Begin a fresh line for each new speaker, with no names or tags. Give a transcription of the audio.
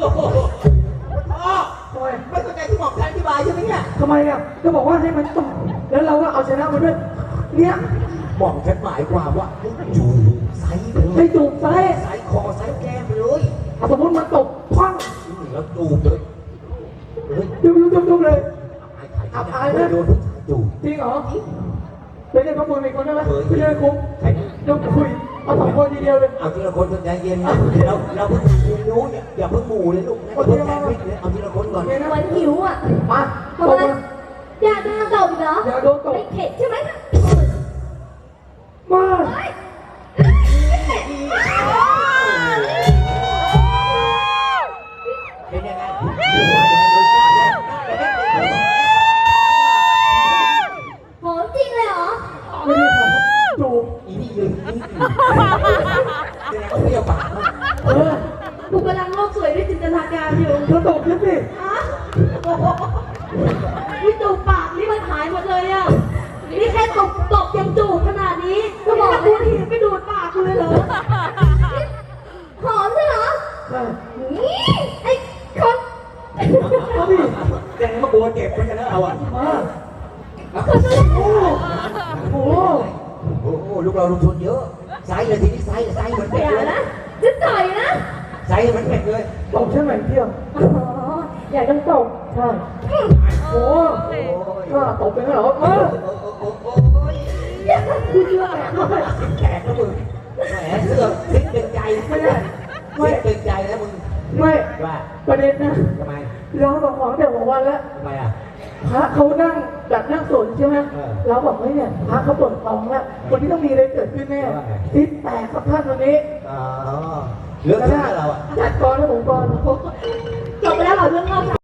พ่อไม่สนใจที่บอกแทอธิบายใช่ไหมเนี่ย
ทำไมอะก็บอกว่าให้มันตกแล้วเราก็เอาชนะมันด้วย เนี่ย
บอกแค่หมายความว่าให้จูบไซส์ไปเลให้
ยจูบซ้าย
ไซส์คอไซส์แก้มไปเลย
สมมติมันตกคว้ง
แล้วจูบเลย
จุ๊จุ๊จุ๊เลย
อับอายไหม
จริงเหรอเป็นเรียกข้อมูลอีกคนได้ไหมไปเรียกคุก
ค
ุ้มต้องคุย เอาสองคนทีเดียวเลย
เอาทีละคนใจเย็นนะเราเราเพิ่งเรียนรู้อย่าอย่าเพิ่งหมู่เลยลูกนะอย่าเพิ่งแข่งวิ่งเลยเอาทีละคนก่อนโอเค
นะเหมือ
นหิวอะ
มาทำตอะไรกมา
อยากโดนตบอีกเหรออ
ย่าโดนตกไม่
เข็ดใช่ไหม
มา เฮ
้ย
อีนี่ยืนนี่แสดงว่าเปรี้ยวปากมากเออ
กูกำลังโลกสวยด้วยจินตนาการอยู่เธ
อตกฉันสิ
ฮะวิจูบปากนี่มันหายหมดเลยอะ นี่แค่ตบตบยังจูบขนาดนี้ก็บอกกูทีไปดูดปากกูเลยเหรอหอมใช่เหรอ
ใช่
นี่ไอ้คนเ
อาดิแสดงว่ากลัวเจ็บเหมือนกันนะเราอะ
มา
คนแรกโอ้โหโอ้โหลูกเราลงทุนเยอะไซส์เลยทีนี้ไซส์ไซส์เหมือนเป็ดอย่าเลยนะจะต่อยนะไซส์เหมือนเป็ดเลยตกฉันไหนเที่ย
ว
อ๋ออยากต้อง
ตบใช่โอ้
โอ้ยก็
ตกไปแล้วเหรอเออ
โอ้โหโอ้ย
กูเชื่อแหละด้วย
แขกนะมึงแหมเสื้อทิ้งเป็นใจไม่ได้ไม่เป็นใจนะมึง
ไม่
ว่า
ประเด็นนะ
ทำไม
เราบอกของแต่ของวันแล้ว
ทำไมอะ
พระเขานั่งแบบนั่งสนใช่ไหม
เออ
เราบอกว่าเนี่ยพระเขาปวดท้องแล้ววันนี้ต้องมีอะไรเกิดขึ้นแน่ว
่าไง
ติดแตกครับท่านวันนี้
อ๋อเรื่องที่เราอะ
จัดกรให้ผมก่อน